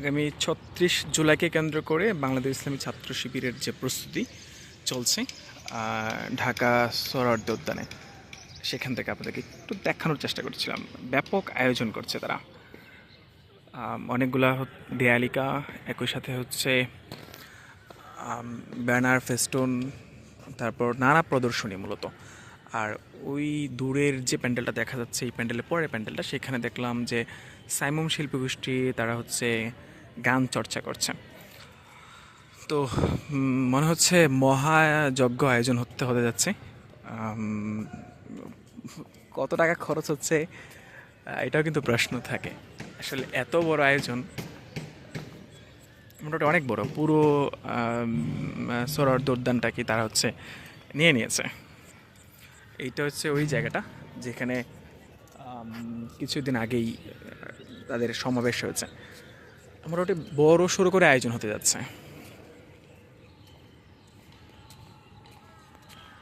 আগামী ছত্রিশ জুলাইকে কেন্দ্র করে বাংলাদেশ ইসলামী ছাত্র শিবিরের যে প্রস্তুতি চলছে ঢাকা সরার্দ উদ্যানে, সেখান থেকে আপনাদেরকে একটু দেখানোর চেষ্টা করছিলাম। ব্যাপক আয়োজন করছে তারা। অনেকগুলা দেয়ালিকা, একই সাথে হচ্ছে ব্যানার, ফেস্টুন, তারপর নানা প্রদর্শনী মূলত। আর ওই দূরের যে প্যান্ডেলটা দেখা যাচ্ছে, এই প্যান্ডেলের পরের প্যান্ডেলটা, সেখানে দেখলাম যে সাইমুম শিল্পী গোষ্ঠী তারা হচ্ছে গান চর্চা করছে। তো মনে হচ্ছে মহাযজ্ঞ আয়োজন হতে হতে যাচ্ছে। কত টাকা খরচ হচ্ছে এটাও কিন্তু প্রশ্ন থাকে। আসলে এত বড় আয়োজন মোটামুটি অনেক বড়। পুরো সরার দোরদানটা কি তারা হচ্ছে নিয়ে নিয়েছে। এইটা হচ্ছে ওই জায়গাটা যেখানে কিছুদিন আগেই তাদের সমাবেশ হয়েছে। মোটামুটি বড় সড়ো করে আয়োজন হতে যাচ্ছে।